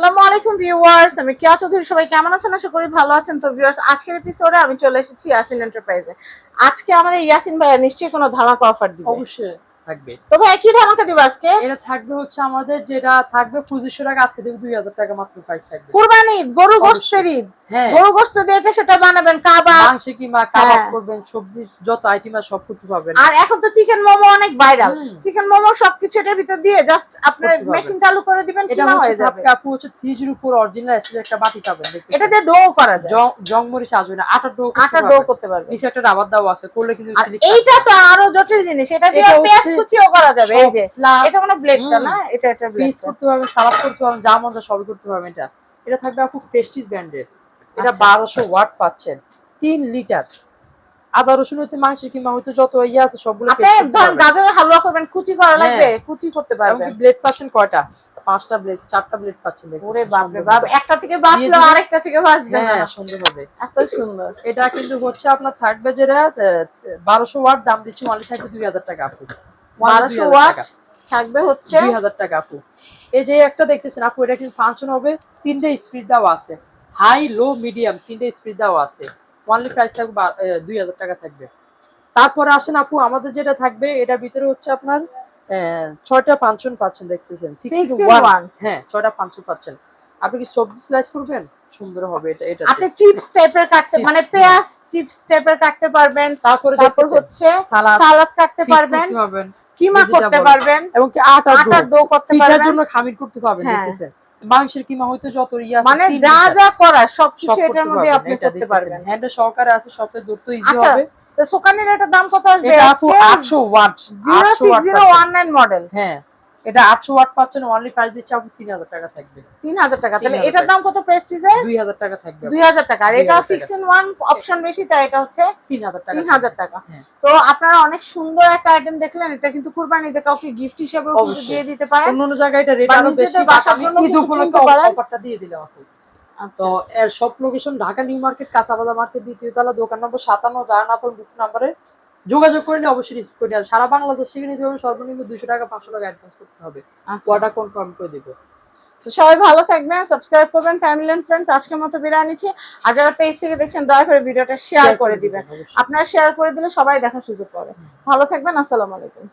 আসসালামু আলাইকুম ভিউয়ার্স, আমি কিয়া চৌধুরী, সবাই কেমন আছেন? আশা করি ভালো আছেন। তো ভিউয়ার্স, আজকের এপিসোডে আমি চলে এসেছি ইয়াসিন এন্টারপ্রাইজে আজকে আমাদের ইয়াসিন ভাইয়া নিশ্চয়ই কোনো ধামাকা অফার দিব। অবশ্যই। থাকবে। তো ভাই কি ধামাকা দিবে আজকে? এটা থাকবে হচ্ছে আমাদের যেটা থাকবে টাকা আজকে দেবে টাকা মাত্র প্রাইস থাকবে। কুরবানি গরু। গোশতের ঈদ। হ্যাঁ। গরু গোশত দিয়ে এটা সেটা বানাবেন কাবাব। মাংস কিংবা কাবাব হ্যাঁ। করবেন সবজি যত আইটেম আছে সব করতে পারবেন। আর এখন তো চিকেন মোমো অনেক ভাইরাল চিকেন মোমো সবকিছু এটার ভিতর দিয়ে জাস্ট আপনার মেশিন চালু করে দিবেন এটা হয়ে যাবে। হচ্ছে অরিজিনাল এসে একটা বাটি পাবেন এটা দিয়ে ডো করা যায়। জং- জংমরিচ আসবে না আটা ডো আটা ডো করতে পারবে নিচে একটা রাবার দেওয়া আছে করলে কিন্তু এইটা তো আরও জটিল জিনিস এটা দিয়ে কুচিও করা যাবে এই যে। এটা মানে ব্লেডটা না এটা এটা ব্লেড করতে সালাদ করতে যা সবই করতে এটা। এটা থাকবে প্রেস্টিজ ব্র্যান্ডের এটা আচ্ছা। বারোশো ওয়াট পাচ্ছেন। তিন লিটার আদা রসুন হইতে যত ইয়ে আছে সবগুলো আপনি ধরেন গাজরের হালুয়া করবেন কুচি করা হ্যাঁ। লাগবে কুচি করতে পারবেন। ব্লেড পাচ্ছেন কয়টা? পাঁচটা ব্লেড চারটা ব্লেড পাচ্ছেন ওরে বাপ রে বাপ একটা থেকে বাঁচলো। আরেকটা থেকে বাঁচবে না হ্যাঁ সুন্দর হবে এত সুন্দর। এটা কিন্তু হচ্ছে আপনার থাকবে যেটা বারোশো ওয়াট দাম দিচ্ছি অনলি থাকবে দুই হাজার টাকা আপু বারোশো ওয়াট থাকবে হচ্ছে দুই হাজার টাকা আপু। এই যে একটা দেখতেছেন আপু এটা কিন্তু ফাংশন হবে। তিনটে স্পিড দেওয়া আছে। হাই লো মিডিয়াম তিনটে স্পিড দেওয়া আছে। অনলি প্রাইস থাকবে দুই হাজার টাকা থাকবে। তারপরে আসেন আপু আমাদের যেটা থাকবে এটার ভিতরে হচ্ছে আপনার ছয়টা ফাংশন পাচ্ছেন দেখতেছেন। Six 16 in one। হ্যাঁ ছয়টা ফাংশন পাচ্ছেন। আপনি কি সবজি স্লাইস করবেন? সুন্দর হবে এটা এটা আপনি চিপস টাইপের কাটতে মানে হ্যাঁ। পেঁয়াজ চিপস টাইপের কাটতে পারবেন। তারপরে তারপর হচ্ছে সালাদ। সালাদ কাটতে পারবেন। কিমা করতে পারবেন? এবং কি আটা আটার ডো করতে পিঠার পারবেন? জন্য খামির করতে পারবেন হ্যাঁ। দেখতেছেন। মাংসের কিমা হয়তো যত ইয়া মানে যা যা করা সব সবকিছু এটার মধ্যে আপনি এটা করতে পারবেন। এটা সহকারে আছে সবচেয়ে দ্রুত ইজি হবে। তো সোকানের এটার দাম কত আসবে এটা আপু 800 ওয়াট 800 ওয়াট পাচ্ছেন। মডেল। হ্যাঁ। এটা 800 ওয়াট পাচ্ছেন অনলি প্রাইস দিচ্ছে আপু 3000 টাকা থাকবে। তিন হাজার টাকা। তাহলে এটার দাম কত প্রেস্টিজের 2000 টাকা থাকবে দুই হাজার টাকা। আর এটা 2000 সিক্স ইন ওয়ান অপশন বেশি তাই এটা হচ্ছে 3000 টাকা তিন হাজার টাকা। হ্যাঁ। তো আপনারা অনেক সুন্দর একটা আইটেম দেখলেন। এটা কিন্তু কুরবানিতে কাউকে গিফট হিসেবেও কিন্তু দিয়ে দিতে পারেন। অন্য অন্য জায়গায় এটা রেট আরও বেশি। বাসার জন্য ঈদ উপলক্ষে। অফারটা দিয়ে দিলাম আপু আচ্ছা। তো এর সব লোকেশন ঢাকা নিউ মার্কেট কাঁচাবাজার মার্কেট দ্বিতীয় তলা দোকান নম্বর সাতান্ন না বুক নাম্বারে যোগাযোগ করে নিয়ে অবশ্যই রিসিভ করে সারা বাংলাদেশ থেকে নিতে হবে সর্বনিম্ন দুশো টাকা পাঁচশো টাকা অ্যাডভান্স করতে হবে। কটা অর্ডার কনফার্ম করে দিব। তো সবাই ভালো থাকবেন সাবস্ক্রাইব করবেন ফ্যামিলি এন্ড ফ্রেন্ডস আজকের মতো বিদায় নিচ্ছি। আর যারা পেজ থেকে দেখছেন দয়া করে ভিডিওটা শেয়ার করে দিবেন আপনারা শেয়ার করে দিলে সবাই দেখার সুযোগ পাবে। ভালো থাকবেন আসসালামু আলাইকুম।